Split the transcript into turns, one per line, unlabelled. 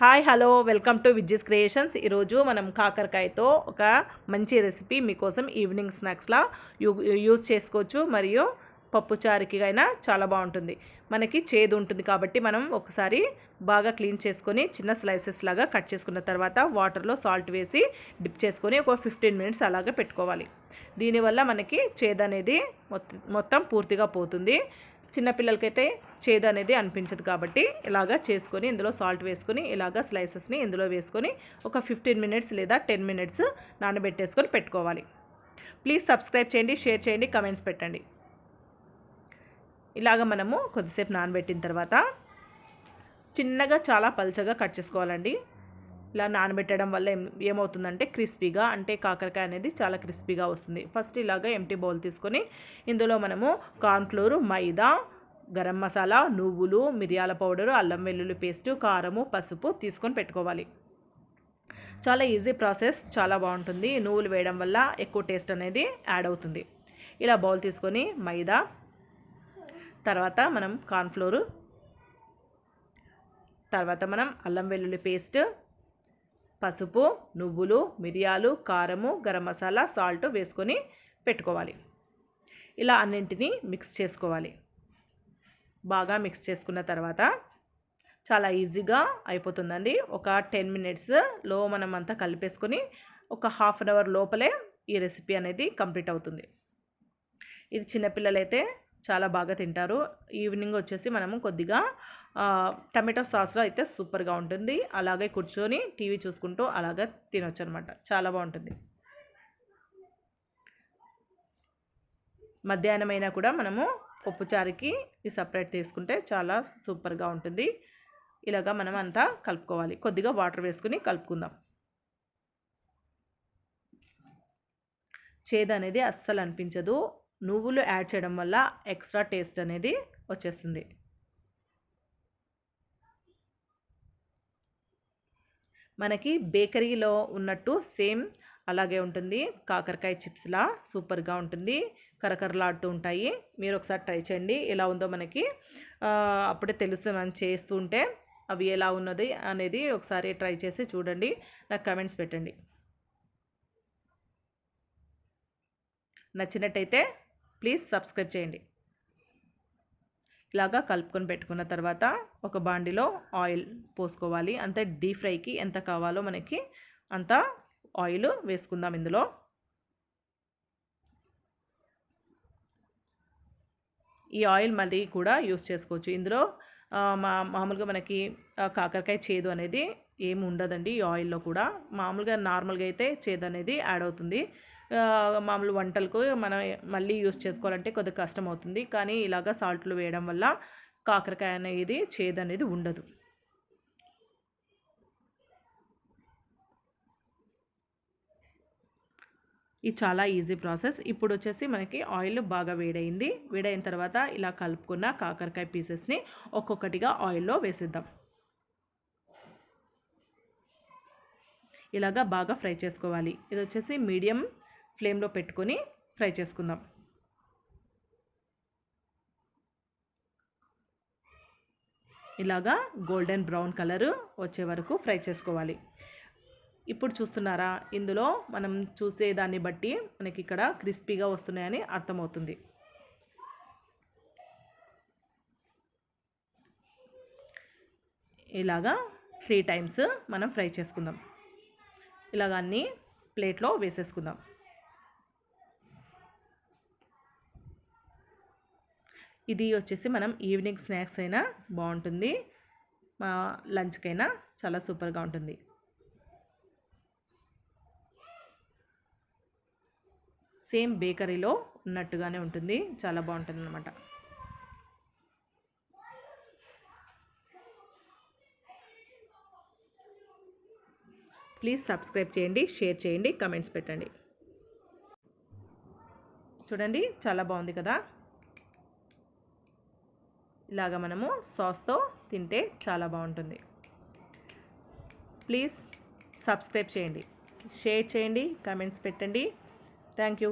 Hi hello welcome to Vijji's creations. ఈరోజు మనం కాకరకాయతో ఒక మంచి రెసిపీ మీకోసం ఈవినింగ్ స్నాక్స్లా యూ యూజ్ చేసుకోవచ్చు. మరియు పప్పుచారుకి అయినా చాలా బాగుంటుంది. మనకి చేదు ఉంటుంది కాబట్టి మనం ఒకసారి బాగా క్లీన్ చేసుకొని చిన్న స్లైసెస్ లాగా కట్ చేసుకున్న తర్వాత వాటర్లో సాల్ట్ వేసి డిప్ చేసుకొని ఒక ఫిఫ్టీన్ మినిట్స్ అలాగే పెట్టుకోవాలి. దీనివల్ల మనకి చేదు అనేది మొత్తం మొత్తం పూర్తిగా పోతుంది. చిన్నపిల్లలకైతే చేదు అనేది అనిపించదు కాబట్టి ఇలాగా చేసుకొని ఇందులో సాల్ట్ వేసుకొని ఇలాగా స్లైసెస్ని ఇందులో వేసుకొని ఒక ఫిఫ్టీన్ మినిట్స్ లేదా టెన్ మినిట్స్ నానబెట్టేసుకొని పెట్టుకోవాలి. ప్లీజ్ సబ్స్క్రైబ్ చేయండి షేర్ చేయండి కమెంట్స్ పెట్టండి. ఇలాగ మనము కొద్దిసేపు నానబెట్టిన తర్వాత చిన్నగా చాలా పల్చగా కట్ చేసుకోవాలండి. ఇలా నానబెట్టడం వల్ల ఏం ఏమవుతుందంటే క్రిస్పీగా అంటే కాకరకాయ అనేది చాలా క్రిస్పీగా వస్తుంది. ఫస్ట్ ఇలాగా ఎంటీ బౌల్ తీసుకొని ఇందులో మనము కార్న్ఫ్లోర్ మైదా గరం మసాలా నువ్వులు మిరియాల పౌడరు అల్లం వెల్లుల్లి పేస్టు కారము పసుపు తీసుకొని పెట్టుకోవాలి. చాలా ఈజీ ప్రాసెస్ చాలా బాగుంటుంది. నువ్వులు వేయడం వల్ల ఎక్కువ టేస్ట్ అనేది యాడ్ అవుతుంది. ఇలా బౌల్ తీసుకొని మైదా తర్వాత మనం కార్న్ఫ్లోరు తర్వాత మనం అల్లం వెల్లుల్లి పేస్ట్ పసుపు నువ్వులు మిరియాలు కారము గరం మసాలా సాల్ట్ వేసుకొని పెట్టుకోవాలి. ఇలా అన్నింటినీ మిక్స్ చేసుకోవాలి. బాగా మిక్స్ చేసుకున్న తర్వాత చాలా ఈజీగా అయిపోతుందండి. ఒక టెన్ మినిట్స్లో మనం అంతా కలిపేసుకొని ఒక హాఫ్ అన్ అవర్ లోపలే ఈ రెసిపీ అనేది కంప్లీట్ అవుతుంది. ఇది చిన్నపిల్లలైతే చాలా బాగా తింటారు. ఈవినింగ్ వచ్చేసి మనము కొద్దిగా టమాటో సాస్లో అయితే సూపర్గా ఉంటుంది. అలాగే కూర్చొని టీవీ చూసుకుంటూ అలాగే తినొచ్చు అనమాట చాలా బాగుంటుంది. మధ్యాహ్నం అయినా కూడా మనము పప్పుచారుకి ఈ సపరేట్ తీసుకుంటే చాలా సూపర్గా ఉంటుంది. ఇలాగా మనం అంతా కలుపుకోవాలి. కొద్దిగా వాటర్ వేసుకుని కలుపుకుందాం. చేదు అనేది అస్సలు అనిపించదు. నువ్వులు యాడ్ చేయడం వల్ల ఎక్స్ట్రా టేస్ట్ అనేది వచ్చేస్తుంది. మనకి బేకరీలో ఉన్నట్టు సేమ్ అలాగే ఉంటుంది. కాకరకాయ చిప్స్లా సూపర్గా ఉంటుంది. కరకరలాడుతూ ఉంటాయి. మీరు ఒకసారి ట్రై చేయండి. ఎలా ఉందో మనకి అప్పుడే తెలుస్తుంది. మనం చేస్తూ ఉంటే అవి ఎలా ఉన్నది అనేది ఒకసారి ట్రై చేసి చూడండి. నాకు కమెంట్స్ పెట్టండి. నచ్చినట్టయితే ప్లీజ్ సబ్స్క్రైబ్ చేయండి. ఇలాగా కలుపుకొని పెట్టుకున్న తర్వాత ఒక బాండిలో ఆయిల్ పోసుకోవాలి. అంతే డీప్ ఫ్రైకి ఎంత కావాలో మనకి అంత ఆయిల్ వేసుకుందాం ఇందులో. ఈ ఆయిల్ మళ్ళీ కూడా యూస్ చేసుకోవచ్చు. ఇందులో మా మామూలుగా మనకి కాకరకాయ చేదు అనేది ఏమి ఉండదండి ఈ ఆయిల్లో కూడా. మామూలుగా నార్మల్గా అయితే చేదు అనేది యాడ్ అవుతుంది. మామూలు వంటలకు మనం మళ్ళీ యూస్ చేసుకోవాలంటే కొద్దిగా కష్టం అవుతుంది కానీ ఇలాగ సాల్ట్లు వేయడం వల్ల కాకరకాయ అనేది చేదు అనేది ఉండదు. ఇది చాలా ఈజీ ప్రాసెస్. ఇప్పుడు వచ్చేసి మనకి ఆయిల్ బాగా వేడైంది వేడైన తర్వాత ఇలా కలుపుకున్న కాకరకాయ పీసెస్ని ఒక్కొక్కటిగా ఆయిల్లో వేసిద్దాం. ఇలాగా బాగా ఫ్రై చేసుకోవాలి. ఇది వచ్చేసి మీడియం ఫ్లేమ్లో పెట్టుకొని ఫ్రై చేసుకుందాం. ఇలాగా గోల్డెన్ బ్రౌన్ కలర్ వచ్చే వరకు ఫ్రై చేసుకోవాలి. ఇప్పుడు చూస్తున్నారా? ఇందులో మనం చూసే దాన్ని బట్టి మనకి ఇక్కడ క్రిస్పీగా వస్తున్నాయని అర్థమవుతుంది. ఇలాగా త్రీ టైమ్స్ మనం ఫ్రై చేసుకుందాం. ఇలాగ అన్నీ ప్లేట్లో వేసేసుకుందాం. ఇది వచ్చేసి మనం ఈవినింగ్ స్నాక్స్ అయినా బాగుంటుంది. మా లంచ్కైనా చాలా సూపర్గా ఉంటుంది. సేమ్ బేకరీలో ఉన్నట్టుగానే ఉంటుంది. చాలా బాగుంటుంది అనమాట ప్లీజ్ సబ్స్క్రైబ్ చేయండి షేర్ చేయండి కమెంట్స్ పెట్టండి. చూడండి చాలా బాగుంది కదా? ఇలాగ మనము సాస్తో తింటే చాలా బాగుంటుంది. ప్లీజ్ సబ్స్క్రైబ్ చేయండి. షేర్ చేయండి. కమెంట్స్ పెట్టండి. Thank you.